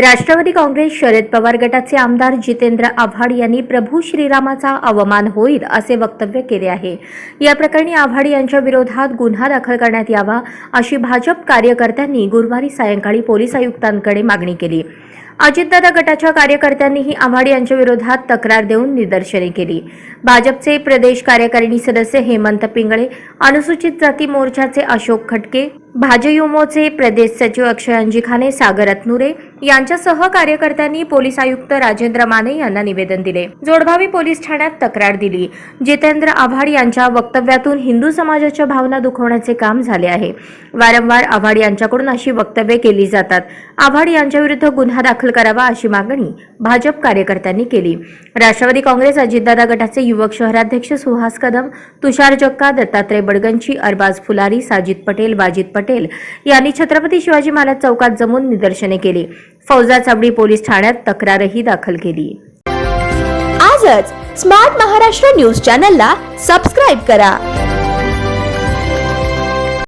राष्ट्रवादी काँग्रेस शरद पवार गटाचे आमदार जितेंद्र आव्हाड यांनी प्रभू श्रीरामाचा अवमान होईल असे वक्तव्य केले आहे. या प्रकरणी आव्हाड यांच्या विरोधात गुन्हा दाखल करण्यात यावा अशी भाजप कार्यकर्त्यांनी गुरुवारी सायंकाळी पोलीस आयुक्तांकडे मागणी केली. अजितदादा गटाच्या कार्यकर्त्यांनीही आव्हाड यांच्या विरोधात तक्रार देऊन निदर्शने केली. भाजपचे प्रदेश कार्यकारिणी सदस्य हेमंत पिंगळे अनुसूचित जाती मोर्चाचे अशोक खटके भाजयुमोचे प्रदेश सचिव अक्षयांजी खाने सागर अतनुरे यांच्यासह कार्यकर्त्यांनी पोलीस आयुक्त राजेंद्र माने यांना निवेदन दिले. जोडभावी पोलीस ठाण्यात तक्रार दिली. जितेंद्र आव्हाड यांच्या वक्तव्यातून हिंदू समाजाच्या भावना दुखवण्याचे काम झाले आहे. वारंवार आव्हाड यांच्याकडून अशी वक्तव्ये केली जातात. आव्हाड यांच्याविरुद्ध गुन्हा दाखल करावा अशी मागणी भाजप कार्यकर्त्यांनी केली. राष्ट्रवादी काँग्रेस अजितदादा गटाचे युवक शहराध्यक्ष सुहास कदम तुषार जक्का दत्तात्रय बडगंची अरबाज फुलारी साजिद पटेल वाजिद पटेल यांनी छत्रपती शिवाजी महाराज चौकात जमून निदर्शने केली. फौजा चाबडी पोलीस ठाण्यात तक्रारही दाखल केली. आजच स्मार्ट महाराष्ट्र न्यूज चॅनलला सबस्क्राईब करा.